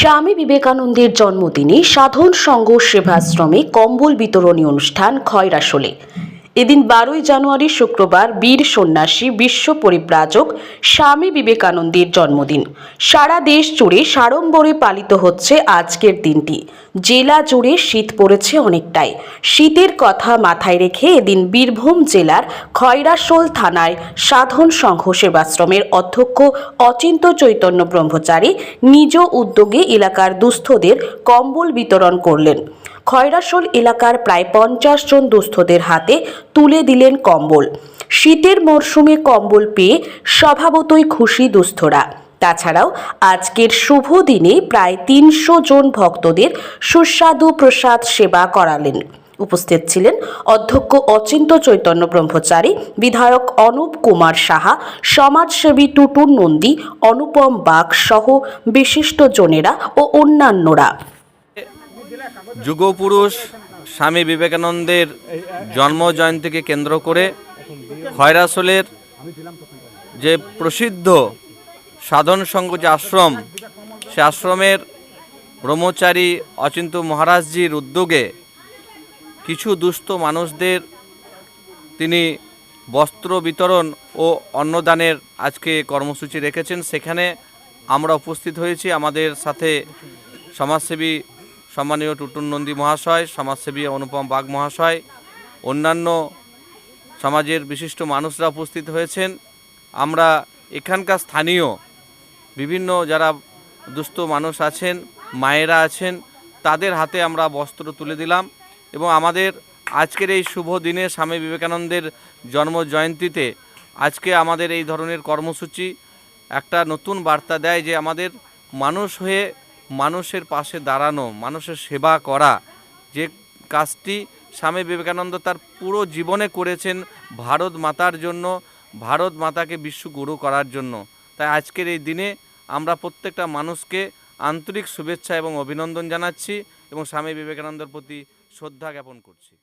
স্বামী বিবেকানন্দের জন্মদিনে সাধন সংঘ সেবাশ্রমে কম্বল বিতরণী অনুষ্ঠান খয়রাসোলে এদিন বারোই জানুয়ারি শুক্রবার বীর সন্ন্যাসী, বিশ্ব পরিব্রাজক স্বামী বিবেকানন্দের জন্মদিন। সারা দেশ জুড়ে সাড়ম্বরে পালিত হচ্ছে আজকের দিনটি। জেলা জুড়ে শীত পড়েছে অনেকটাই। শীতের কথা মাথায় রেখে এদিন বীরভূম জেলার খয়রাসোল থানায় সাধন সংঘ সেবাশ্রমের অধ্যক্ষ অচিন্ত চৈতন্য ব্রহ্মচারী নিজ উদ্যোগে এলাকার দুস্থদের কম্বল বিতরণ করলেন। খয়রাসোল এলাকার প্রায় পঞ্চাশ জন দুস্থদের হাতে তুলে দিলেন কম্বল। শীতের মরশুমে কম্বল পেয়ে স্বভাবতই খুশি দুস্থরা। তাছাড়াও আজকের শুভ দিনে প্রায় তিনশো জন ভক্তদের সুস্বাদু প্রসাদ সেবা করালেন। উপস্থিত ছিলেন অধ্যক্ষ অচিন্ত চৈতন্য ব্রহ্মচারী, বিধায়ক অনুপ কুমার সাহা, সমাজসেবী টুটুন নন্দী, অনুপম বাগ সহ বিশিষ্ট জনেরা ও অন্যান্যরা। যুগপুরুষ স্বামী বিবেকানন্দের জন্ম জয়ন্তীকে কেন্দ্র করে খয়রাসোলের যে প্রসিদ্ধ সাধন সংঘ যে আশ্রম, সে আশ্রমের ব্রহ্মচারী অচিন্ত মহারাজজির উদ্যোগে কিছু দুস্থ মানুষদের তিনি বস্ত্র বিতরণ ও অন্নদানের আজকে কর্মসূচি রেখেছেন। সেখানে আমরা উপস্থিত হয়েছি। আমাদের সাথে সমাজসেবী সম্মানীয় টুটুন নন্দী মহাশয়, সমাজসেবী অনুপম বাগ মহাশয়, অন্যান্য সমাজের বিশিষ্ট মানুষরা উপস্থিত হয়েছেন। আমরা এখানকার স্থানীয় বিভিন্ন যারা দুস্থ মানুষ আছেন, মায়েরা আছেন, তাদের হাতে আমরা বস্ত্র তুলে দিলাম এবং আমাদের আজকের এই শুভ দিনে স্বামী বিবেকানন্দের জন্ম জয়ন্তীতে আজকে আমাদের এই ধরনের কর্মসূচি একটা নতুন বার্তা দেয় যে আমাদের মানুষ হয়ে মানুষের পাশে দাঁড়ানো, মানুষের সেবা করা, যে কাজটি স্বামী বিবেকানন্দ তার পুরো জীবনে করেছেন ভারত মাতার জন্য, ভারত মাতাকে বিশ্বগুরু করার জন্য। তাই আজকের এই দিনে আমরা প্রত্যেকটা মানুষকে আন্তরিক শুভেচ্ছা এবং অভিনন্দন জানাচ্ছি এবং স্বামী বিবেকানন্দের প্রতি শ্রদ্ধা জ্ঞাপন করছি।